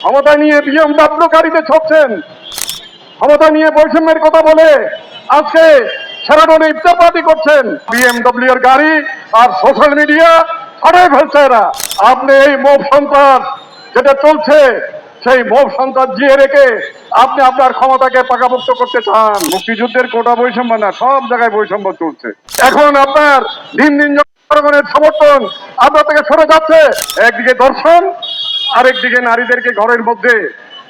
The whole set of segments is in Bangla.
ক্ষমতা নিয়ে বিএম বিএমডাব্লিউকারীতে ছকছেন। ক্ষমতা নিয়ে বৈষম্যের কথা বলে আজকে সেরাডনে ইফতার পার্টি করছেন বিএমডব্লিউ এর গাড়ি আর সোশ্যাল মিডিয়া ছড়াই ফেলছে এরা। আপনি এই মোব সন্ত্রাস যেটা চলছে, সেই মোব সন্ত্রাস জিয়ে রেখে আপনি আপনার ক্ষমতাকে পাকাপোক্ত করতে চান। মুক্তিযুদ্ধের কোটা বৈষম্য না, সব জায়গায় বৈষম্য চলছে। এখন আপনার দিন দিন জনগণের সমর্থন আপনার থেকে সরে যাচ্ছে। একদিকে দর্শন আরেকদিকে নারীদেরকে ঘরের মধ্যে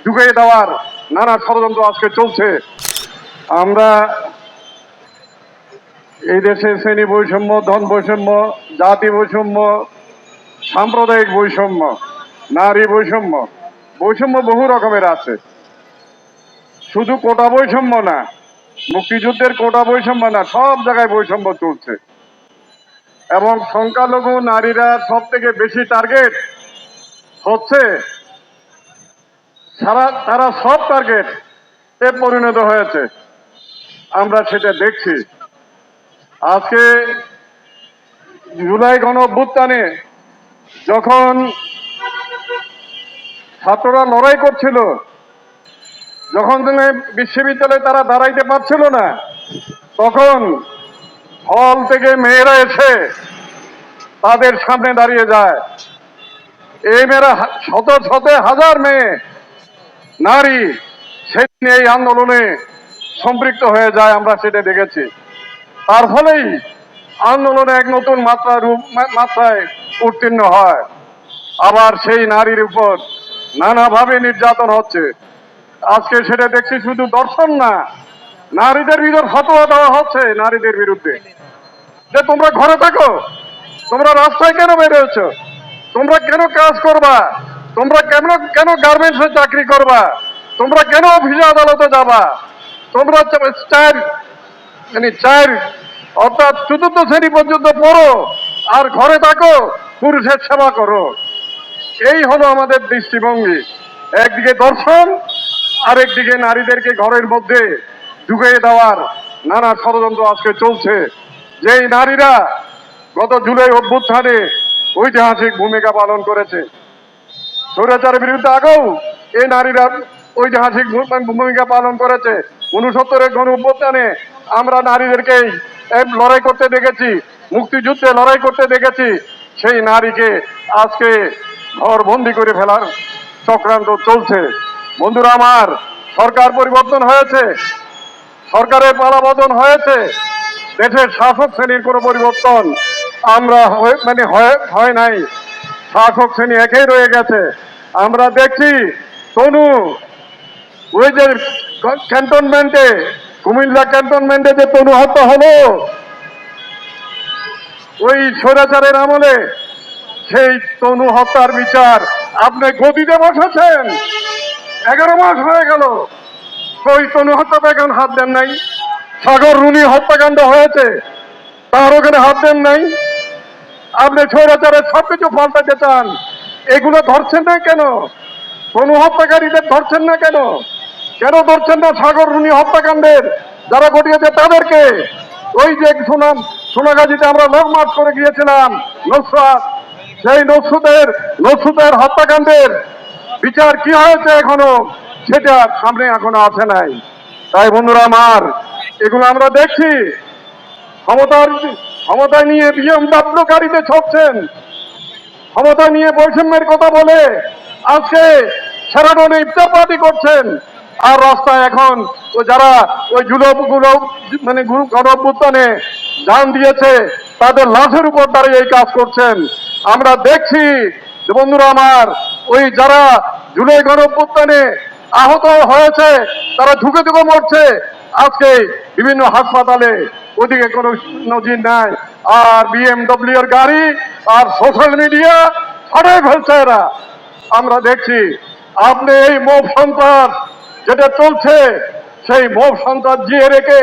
ঢুকিয়ে দেওয়ার নানা ষড়যন্ত্র আজকে চলছে। আমরা এই দেশে শ্রেণি বৈষম্য, ধন বৈষম্য, জাতি বৈষম্য, সাম্প্রদায়িক বৈষম্য, নারী বৈষম্য বৈষম্য বহু রকমের আছে। শুধু কোটা বৈষম্য না, মুক্তিযুদ্ধের কোটা বৈষম্য না, সব জায়গায় বৈষম্য চলছে। এবং সংখ্যালঘু নারীরা সব থেকে বেশি টার্গেট হচ্ছে, সারা, তারা সব টার্গেট এ পরিণত হয়েছে। আমরা সেটা দেখছি। আজকে জুলাই গণ যখন ছাত্ররা লড়াই করছিল, যখন বিশ্ববিদ্যালয়ে তারা দাঁড়াইতে পারছিল না, তখন হল থেকে মেয়েরা এসে তাদের সামনে দাঁড়িয়ে যায়। এই মেয়েরা শত শত হাজার মেয়ে, নারী সেদিন এই আন্দোলনে সম্পৃক্ত হয়ে যায় আমরা সেটা দেখেছি। তার ফলেই আন্দোলনে এক নতুন মাত্রা রূপ মাত্রায় উত্তীর্ণ হয়। আবার সেই নারীর উপর নানাভাবে নির্যাতন হচ্ছে। আজকে সেটা দেখছি শুধু দর্শন না, নারীদের ভিতর ফতোয়া দেওয়া হচ্ছে নারীদের বিরুদ্ধে। যে তোমরা ঘরে থাকো, তোমরা রাস্তায় কেন বেরোচ্ছ তোমরা কেন কাজ করবা? তোমরা কেন কেন গার্মেন্টসে চাকরি করবা? তোমরা কেন অফিসে আদালতে যাবা? তোমরা চার মানে চার, অর্থাৎ চতুর্থ শ্রেণি পর্যন্ত পড়ো আর ঘরে থাকো, পুরুষের সেবা করো। এই হলো আমাদের দৃষ্টিভঙ্গি। একদিকে দর্শন, আরেকদিকে নারীদেরকে ঘরের মধ্যে ঢুকিয়ে দেওয়ার নানা ষড়যন্ত্র আজকে চলছে। যেই নারীরা গত জুলাই অভ্যুত্থানে ঐতিহাসিক ভূমিকা পালন করেছে। স্বৈরাচারের বিরুদ্ধে আগেও এই নারীরা ঐতিহাসিক ভূমিকা পালন করেছে। উনসত্তরের গণ অভ্যুত্থানে আমরা নারীদেরকেই এই লড়াই করতে দেখেছি, মুক্তিযুদ্ধে লড়াই করতে দেখেছি। সেই নারীকে আজকে ঘর বন্দি করে ফেলার চক্রান্ত চলছে। বন্ধুরা আমার, সরকার পরিবর্তন হয়েছে, সরকারের পালাবদন হয়েছে, দেশের শাসক শ্রেণির কোনো পরিবর্তন আমরা মানে হয়- নাই। শাসক শ্রেণি একই রয়ে গেছে। আমরা দেখছি তনু ওই যে ক্যান্টনমেন্টে, কুমিল্লা ক্যান্টনমেন্টে যে তনু হত্যা হলো, ওই স্বৈরাচারের আমলে সেই তনু হত্যার বিচার। আপনি গদিতে বসেছেন। এগারো মাস হয়ে গেল। ওই তনু হত্যাতে এখন হাত দেন নাই। সাগর রুনি হত্যাকাণ্ড হয়েছে। তার ওখানে হাত দেন নাই। আপনি স্বৈরাচারের সবকিছু পাল্টাতে চান। এগুলো ধরছেন না কেন? কোনো হত্যাকারীদের ধরছেন না কেন? কেন ধরছেন না সাগর রুনি হত্যাকাণ্ডের? যারা ঘটিয়েছে তাদেরকে? ওই যে সুনাম সোনাগাজীতে আমরা লং মার্চ করে গিয়েছিলাম, নসরাত। সেই নসরুতের নসরুতের হত্যাকাণ্ডের বিচার কি হয়েছে এখনও? সেটা সামনে এখনও আসে নাই। তাই বন্ধুরা আমার, এগুলো আমরা দেখছি। ক্ষমতার ক্ষমতা নিয়ে বিএমডাব্লিউকারীতে ছকছেন ক্ষমতা নিয়ে বৈষম্যের কথা বলে আজকে সেরাডনে ইফতার পার্টি করছেন। আর রাস্তায় এখন ওই যারা ওই জুলগুলো মানে গণ অভ্যুত্থানে জান দিয়েছে, তাদের লাশের উপর দাঁড়িয়ে এই কাজ করছেন। আমরা দেখছি বন্ধুরা আমার, ওই যারা জুলাই গণ অভ্যুত্থানে আহত হয়েছে, তারা ঝুঁকে ঝুঁকে মরছে। আজকে বিভিন্ন হাসপাতালে ওদিকে কোনো নজির নাই। আর বিএমডব্লিউ এর গাড়ি আর সোশ্যাল মিডিয়া ছড়াই ফেলছে এরা। আমরা দেখছি, আপনি এই মোব সন্ত্রাস যেটা চলছে, সেই মোব সন্ত্রাস জিয়ে রেখে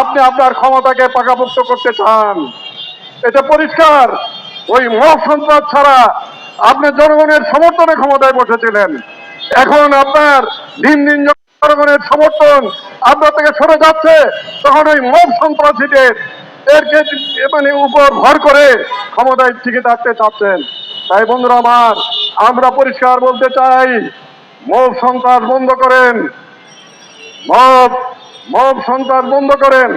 আপনি আপনার ক্ষমতাকে পাকাপোক্ত করতে চান। এটা পরিষ্কার। ওই মোব সন্ত্রাস ছাড়া আপনি জনগণের সমর্থনে ক্ষমতায় বসেছিলেন। এখন আপনার দিন দিন জনগণের সমর্থন আপনার থেকে সরে যাচ্ছে, তখন ওই মোব সন্ত্রাসীদের এরকে মানে উপর ভর করে ক্ষমতায় টিকে থাকতে চাচ্ছেন। তাই বন্ধুরা আমার, আমরা পরিষ্কার বলতে চাই, মব সন্ত্রাস বন্ধ করেন। মব মব সন্ত্রাস বন্ধ করেন।